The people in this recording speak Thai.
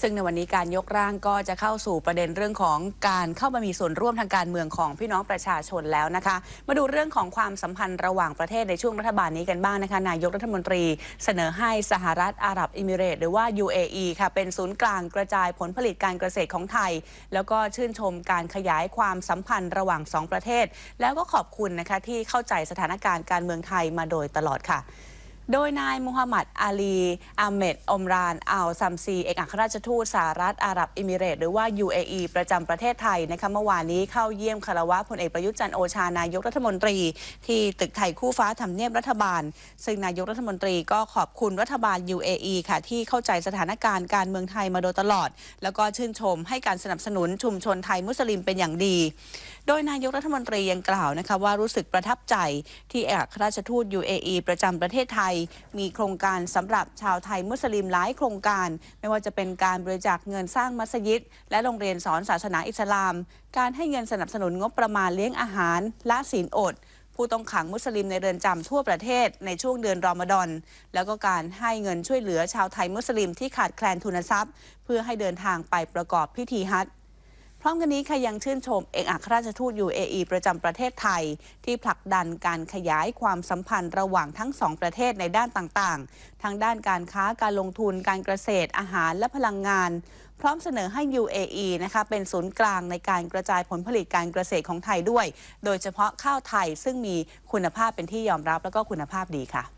ซึ่งในวันนี้การยกร่างก็จะเข้าสู่ประเด็นเรื่องของการเข้ามามีส่วนร่วมทางการเมืองของพี่น้องประชาชนแล้วนะคะ มาดูเรื่องของความสัมพันธ์ระหว่างประเทศในช่วงรัฐบาลนี้กันบ้างนะคะนายกรัฐมนตรี เสนอให้สหรัฐอาหรับเอมิเรตส์หรือว่า UAE ค่ะเป็นศูนย์กลางกระจายผลผลิตการเกษตรของไทย แล้วก็ชื่นชมการขยายความสัมพันธ์ระหว่างสองประเทศ แล้วก็ขอบคุณนะคะที่เข้าใจสถานการณ์การเมืองไทยมาโดยตลอดค่ะ โดยนายมูฮัมหมัดอาลีอาเมดอมรานอัลซัมซี เอกอัครราชทูตสหรัฐอาหรับเอมิเรตส์หรือว่า UAE ประจำประเทศไทยนะคะเมื่อวานนี้เข้าเยี่ยมคารวะพลเอกประยุทธ์จันโอชานายกรัฐมนตรี ที่ตึกไทยคู่ฟ้าทำเนียบรัฐบาล ซึ่งนายกรัฐมนตรีก็ขอบคุณรัฐบาล UAE ค่ะที่เข้าใจสถานการณ์การเมืองไทยมาโดยตลอด แล้วก็ชื่นชมให้การสนับสนุนชุมชนไทยมุสลิมเป็นอย่างดี โดยนายกรัฐมนตรียังกล่าวนะคะว่ารู้สึกประทับใจที่เอกอัครราชทูต UAE ประจำประเทศไทยมีโครงการสำหรับชาวไทยมุสลิมหลายโครงการ ไม่ว่าจะเป็นการบริจาคเงินสร้างมัสยิด และโรงเรียนสอนศาสนาอิสลาม การให้เงินสนับสนุนงบประมาณเลี้ยงอาหารละศีลอดผู้ต้องขังมุสลิมในเรือนจำทั่วประเทศในช่วงเดือนรอมฎอน แล้วก็การให้เงินช่วยเหลือชาวไทยมุสลิมที่ขาดแคลนทุนทรัพย์ เพื่อให้เดินทางไปประกอบพิธีฮัจญ ร้อมกันนี้ค่ะยังชื่นชมเอกอัครราชทูต UAE ประจำประเทศไทย ที่ผลักดันการขยายความสัมพันธ์ระหว่างทั้งสองประเทศในด้านต่างๆ ทั้งด้านการค้าการลงทุนการเกษตรอาหารและพลังงาน พร้อมเสนอให้ UAE นะคะเป็นศูนย์กลางในการกระจายผลผลิตการเกษตรของไทยด้วย โดยเฉพาะข้าวไทยซึ่งมีคุณภาพเป็นที่ยอมรับแล้วก็คุณภาพดีค่ะ